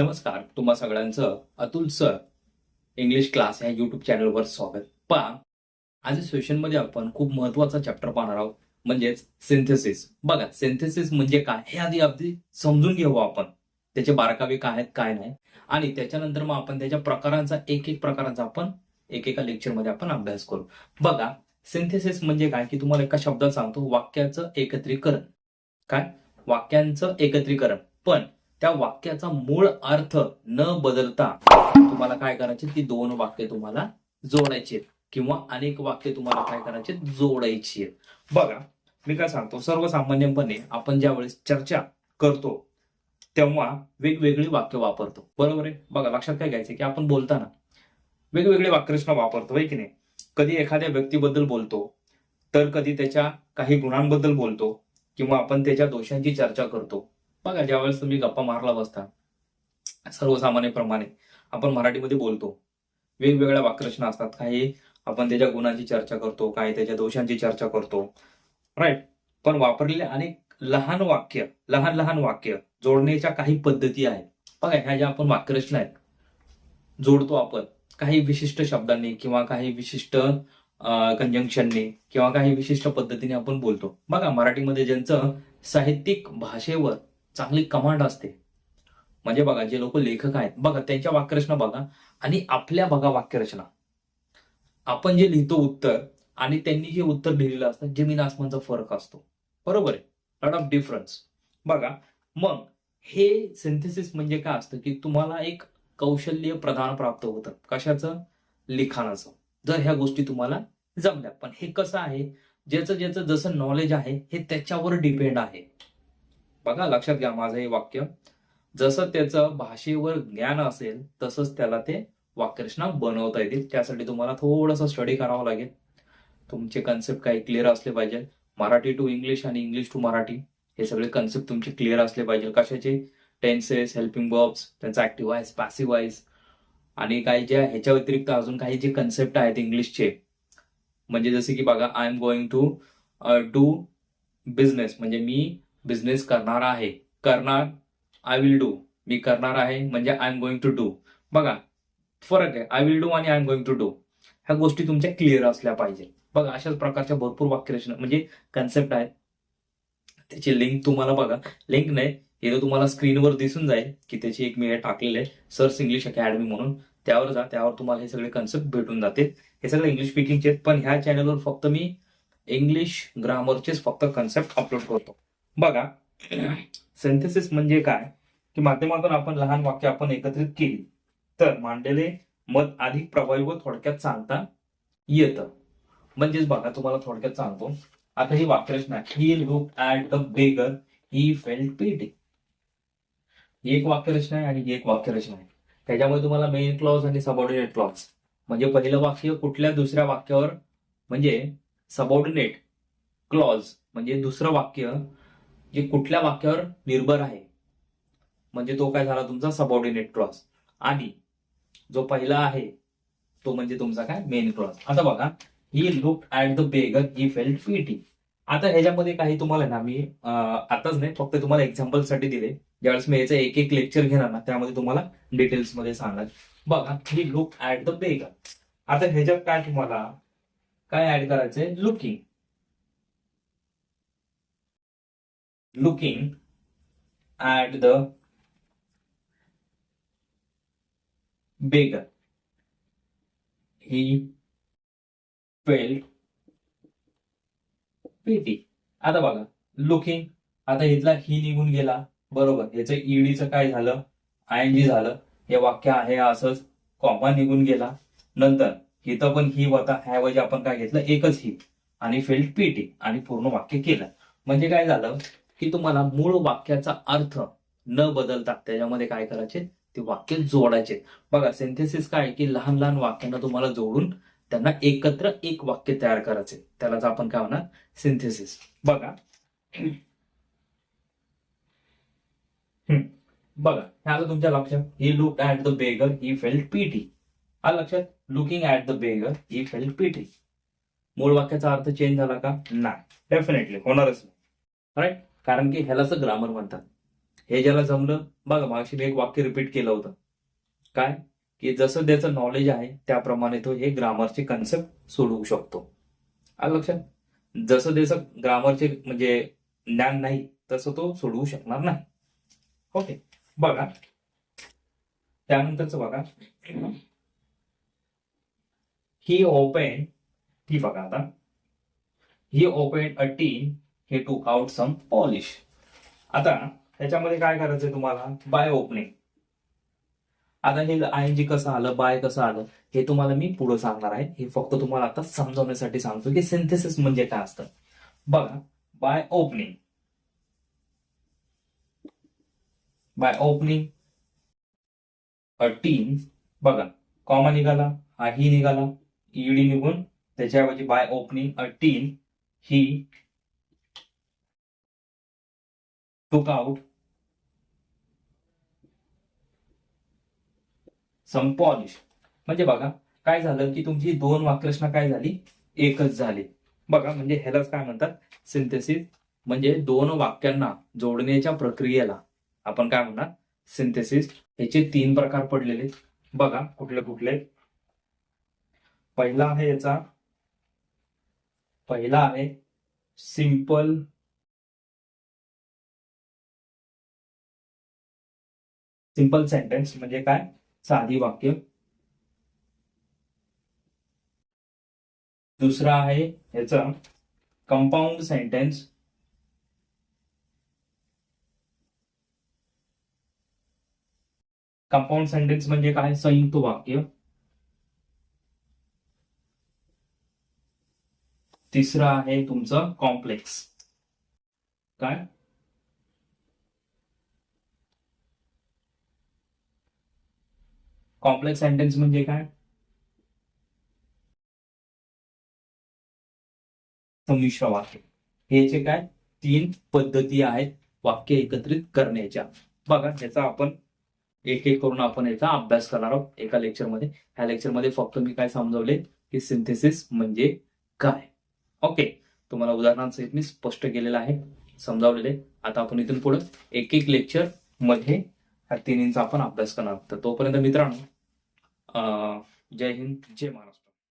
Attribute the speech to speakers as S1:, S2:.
S1: नमस्कार तुम्हा सगळ्यांचं अतुल सर इंग्लिश क्लास या युट्यूब चॅनलवर स्वागत. पहा आज सेशनमध्ये आपण खूप महत्त्वाचा चॅप्टर पाहणार आहोत म्हणजेच सिंथेसिस बघा सिंथेसिस म्हणजे काय? हे आधी अगदी समजून घेऊ आपण. त्याचे बारकावे काय आहेत काय नाही. आणि त्याच्यानंतर मग आपण त्याच्या प्रकारांचा एक एक प्रकारांचा आपण एकेका लेक्चरमध्ये आपण अभ्यास करू. बघा सिंथेसिस म्हणजे काय? की तुम्हाला एका शब्दात सांगतो वाक्याचं एकत्रीकरण. काय? वाक्यांचं एकत्रीकरण. पण त्या वाक्याचा मूळ अर्थ न बदलता तुम्हाला काय करायचे? ती दोन वाक्य तुम्हाला जोडायची आहेत. किंवा अनेक वाक्य तुम्हाला काय करायचे? जोडायची आहेत. बघा मी काय सांगतो? सर्वसामान्यपणे आपण ज्या वेळेस चर्चा करतो तेव्हा वेगवेगळी वाक्य वापरतो. बरोबर आहे? बघा लक्षात काय घ्यायचं की आपण बोलताना वेगवेगळे वाक्यरचना वापरतो की नाही? कधी एखाद्या व्यक्तीबद्दल बोलतो तर कधी त्याच्या काही गुणांबद्दल बोलतो किंवा आपण त्याच्या दोषांची चर्चा करतो. बघा ज्यावेळेस तुम्ही गप्पा मारला बसता सर्वसामान्यप्रमाणे आपण मराठीमध्ये बोलतो. वेगवेगळ्या वाक्यरचना असतात. काही आपण त्याच्या गुणांची चर्चा करतो काही त्याच्या दोषांची चर्चा करतो. राईट पण वापरलेले अनेक लहान वाक्य लहान लहान वाक्य जोडण्याच्या काही पद्धती आहेत. बघा ह्या ज्या आपण वाक्यरचना आहेत जोडतो आपण. काही विशिष्ट शब्दांनी किंवा काही विशिष्ट कंजंक्शनने किंवा काही विशिष्ट पद्धतीने आपण बोलतो. बघा मराठीमध्ये ज्यांचं साहित्यिक भाषेवर चांगली कमांड असते. म्हणजे बघा जे लोक लेखक आहेत बघा त्यांच्या वाक्यरचना बघा आणि आपल्या बघा वाक्यरचना. आपण जे लिहितो उत्तर आणि त्यांनी जे उत्तर लिहिलेलं असतं जमीन आसमानचा फरक असतो. बरोबर आहे? लॉट ऑफ डिफरन्स बघा मग हे सिंथेसिस म्हणजे काय असतं की तुम्हाला एक कौशल्य प्रदान प्राप्त होतं. कशाचं? लिखाणाचं. जर ह्या गोष्टी तुम्हाला जमल्या. पण हे कसं आहे? ज्याचं ज्याचं जसं नॉलेज आहे हे त्याच्यावर डिपेंड आहे. बघा लक्षात घ्या माझं हे वाक्य. जसं त्याचं भाषेवर ज्ञान असेल तसंच त्याला ते वाक्यरचना बनवता येतील. त्यासाठी तुम्हाला थोडंसं स्टडी करावं लागेल. तुमचे कन्सेप्ट काही क्लिअर असले पाहिजे. मराठी टू इंग्लिश आणि इंग्लिश टू मराठी हे सगळे कन्सेप्ट तुमचे क्लिअर असले पाहिजे. कशाचे? टेन्सेस हेल्पिंग वर्ब्स त्यांचा ऍक्टिव्ह वाईज पॅसिव्ह वाईज आणि काही ज्या ह्याच्या व्यतिरिक्त अजून काही जे कन्सेप्ट आहेत इंग्लिशचे म्हणजे जसे की बघा I am going to do business म्हणजे मी बिझनेस करणार आहे. करणार आय विल डू मी करणार आहे म्हणजे I am going to do बघा फरक आहे. आय विल डू आणि I am going to do ह्या गोष्टी तुमच्या क्लिअर असल्या पाहिजे. बघा अशाच प्रकारच्या भरपूर वाक्यरचना म्हणजे कन्सेप्ट आहेत त्याची लिंक तुम्हाला बघा. लिंक नाही हे तर तुम्हाला स्क्रीनवर दिसून जाईल की त्याची एक मी हे आहे. सर्च इंग्लिश अकॅडमी म्हणून. त्यावर जा त्यावर तुम्हाला हे सगळे कन्सेप्ट भेटून जातील. हे सगळे इंग्लिश स्पीकिंगचे आहेत पण ह्या चॅनलवर फक्त मी इंग्लिश ग्रामरचेच फक्त कन्सेप्ट अपलोड करतो. बघा सेंथेसिस म्हणजे काय? की माध्यमातून आपण लहान वाक्य आपण एकत्रित केली तर मांडलेले मत अधिक प्रभावी व थोडक्यात सांगता येतं. म्हणजेच बघा तुम्हाला थोडक्यात सांगतो. आता ही वाक्यरचना he look at the beggar he felt pity एक वाक्यरचना आहे आणि एक वाक्यरचना आहे. त्याच्यामुळे तुम्हाला मेन क्लॉज आणि सबऑर्डिनेट क्लॉज म्हणजे पहिलं वाक्य कुठल्या दुसऱ्या वाक्यावर? म्हणजे सबऑर्डिनेट क्लॉज म्हणजे दुसरं वाक्य जे कुठल्या वाक्यावर निर्भर आहे. म्हणजे तो काय झाला तुमचा सबऑर्डिनेट क्लॉज आणि जो पहिला आहे तो म्हणजे तुमचा काय? मेन क्लॉज आता बघा he look at the beggar he felt pity आता ह्याच्यामध्ये काही तुम्हाला ना मी आताच नाही फक्त तुम्हाला एक्झाम्पलसाठी दिले. ज्यावेळेस मी याचं एक एक लेक्चर घेणार ना त्यामध्ये तुम्हाला डिटेल्समध्ये सांगणार. बघा he look at the beggar आता ह्याच्यात काय तुम्हाला काय ऍड करायचंय? Looking looking at the beggar. He felt pity. आता बघा लुकिंग आता इथला ही निघून गेला. बरोबर याचं ईडीचं काय झालं? आय एन जी झालं. हे वाक्य आहे असंच. कॉमा निघून गेला. नंतर इथं पण ही होता. ह्याऐवजी आपण काय घेतलं? एकच ही आणि फेल्ट पीटी आणि पूर्ण वाक्य केलं. म्हणजे काय झालं? की तुम्हाला मूळ वाक्याचा अर्थ न बदलता त्याच्यामध्ये काय करायचे? ते वाक्य जोडायचे. बघा सिंथेसिस काय आहे की लहान लहान वाक्यांना तुम्हाला जोडून त्यांना एकत्र एक वाक्य तयार करायचे. त्यालाच आपण काय म्हणणार? सिंथेसिस बघा. बघा हे आलं तुमच्या लक्षात he look at the beggar he felt pity आलं लक्षात looking at the beggar he felt pity मूळ वाक्याचा अर्थ चेंज झाला का? नाही. डेफिनेटली होणारच नाही. राईट कारण की ह्यालाच ग्रामर म्हणतात. हे ज्याला जमलं बघा मागशी मी एक वाक्य रिपीट केलं होतं. काय? की जसं त्याचं नॉलेज आहे त्याप्रमाणे तो हे ग्रामरचे कन्सेप्ट सोडवू शकतो. आलं लक्षात? जसं त्याचं ग्रामरचे म्हणजे ज्ञान नाही तसं तो सोडवू शकणार नाही. ओके बघा. त्यानंतरच बघा. ही ओपन ही बघा आता. He open a tin he took out some polish आता त्याच्यामध्ये काय करायचंय तुम्हाला? बाय ओपनिंग आता हे आय जी कसं आलं? बाय कसं आलं? हे तुम्हाला मी पुढे सांगणार आहे. हे फक्त तुम्हाला आता समजवण्यासाठी सांगतो की सिंथेसिस म्हणजे काय असतं. बघा by opening by opening a tin बघा कॉमा निघाला हा ही निघाला ईडी निघून त्याच्याऐवजी by opening a tin he took out some polish म्हणजे बघा काय झालं की तुमची दोन वाक्यरचना काय झाली? एकच झाली. बघा म्हणजे ह्यालाच काय म्हणतात? सिंथेसिस म्हणजे दोन वाक्यांना जोडण्याच्या प्रक्रियेला. आपण काय म्हणणार? सिंथेसिस ह्याचे तीन प्रकार पडलेले. बघा कुठले कुठले? पहिला आहे याचा. पहिला आहे सिंपल सिंपल सेंटेन्स म्हणजे काय? साधी वाक्य. दुसरा आहे याचा कंपाऊंड सेंटेन्स कंपाऊंड सेंटेन्स म्हणजे काय? संयुक्त वाक्य. तिसरं आहे तुमचं कॉम्प्लेक्स काय? कॉम्प्लेक्स सेंटेन्स म्हणजे काय? संमिश्र वाक्य. हे जे काय? तीन पद्धती आहेत वाक्य एकत्रित करण्याच्या. बघा याचा आपण एक एक करून आपण याचा अभ्यास करणार आहोत एका लेक्चरमध्ये ह्या लेक्चरमध्ये फक्त मी काय समजवले? की सिंथेसिस म्हणजे काय? ओके. तुम्हाला उदाहरणांसहित मी स्पष्ट केलेलं आहे. समजावलेले आता आपण इथून पुढे एक एक लेक्चरमध्ये ह्या तिन्हींचा आपण अभ्यास करणार. तर तोपर्यंत मित्रांनो जय हिंद जय महाराष्ट्र.